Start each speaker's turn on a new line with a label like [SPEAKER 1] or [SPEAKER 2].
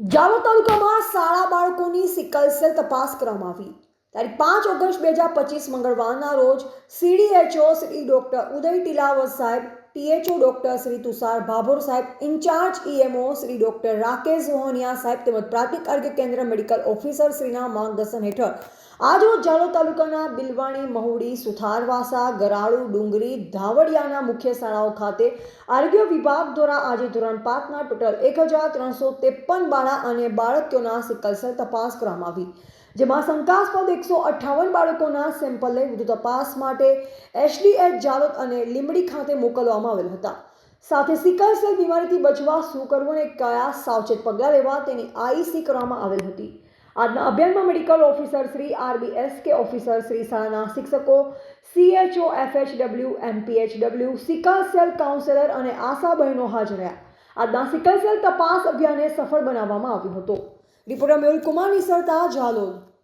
[SPEAKER 1] જાલોદ તાલુકામાં શાળા બાળકોની સિકલ સેલ તપાસ કરવામાં આવી. તારીખ પાંચ ઓગસ્ટ બે હજાર પચીસ મંગળવારના રોજ સીડીએચઓ શ્રી ડૉક્ટર ઉદય ટીલાવત સાહેબ ટીએચઓ ડોક્ટર શ્રી તુષાર ભાભોર સાહેબ, incharge EMO Shri doctor Rakesh Mohaniya સાહેબ તેમજ પ્રાથમિક આરોગ્ય કેન્દ્ર મેડિકલ ઓફિસર શ્રીના માર્ગદર્શન હેઠળ આજરોજ જાલોદ તાલુકાના બિલવાણી, મહુડી, સુથારવાસા, ગરાળુ, ડુંગરી, ધાવડિયાના મુખ્ય શાળાઓ ખાતે આરોગ્ય વિભાગ દ્વારા આજે ધોરણ પાંચના ટોટલ એક હજાર ત્રણસો ત્રેપન બાળા અને બાળકીઓના સિકલસેલ તપાસ કરવામાં આવી. જેમાં શંકાસ્પદ એકસો અઠ્ઠાવન બાળકોના સેમ્પલ લઈ વધુ તપાસ માટે એચડીએચ જાલોદ અને લીંબડી ખાતે મોકલવામાં આવેલ હતા. સાથે સિકલ સેલ બીમારીથી બચવા શું કરવું અને કયા સાવચેત પગલાં લેવા તેની આઈસી કરવામાં આવેલ હતી. આજના અભિયાનમાં medical officer Shri RBSK officer Shri શાળાના શિક્ષકો, CHO, FHW, MPHW, sickle cell counsellor અને આશા બહેનો હાજર રહ્યા. આજના સિકલ સેલ તપાસ અભિયાનને સફળ બનાવવામાં આવ્યું હતું. રિપોર્ટર મેહુલ કુમાર નિસરતા જાલોદ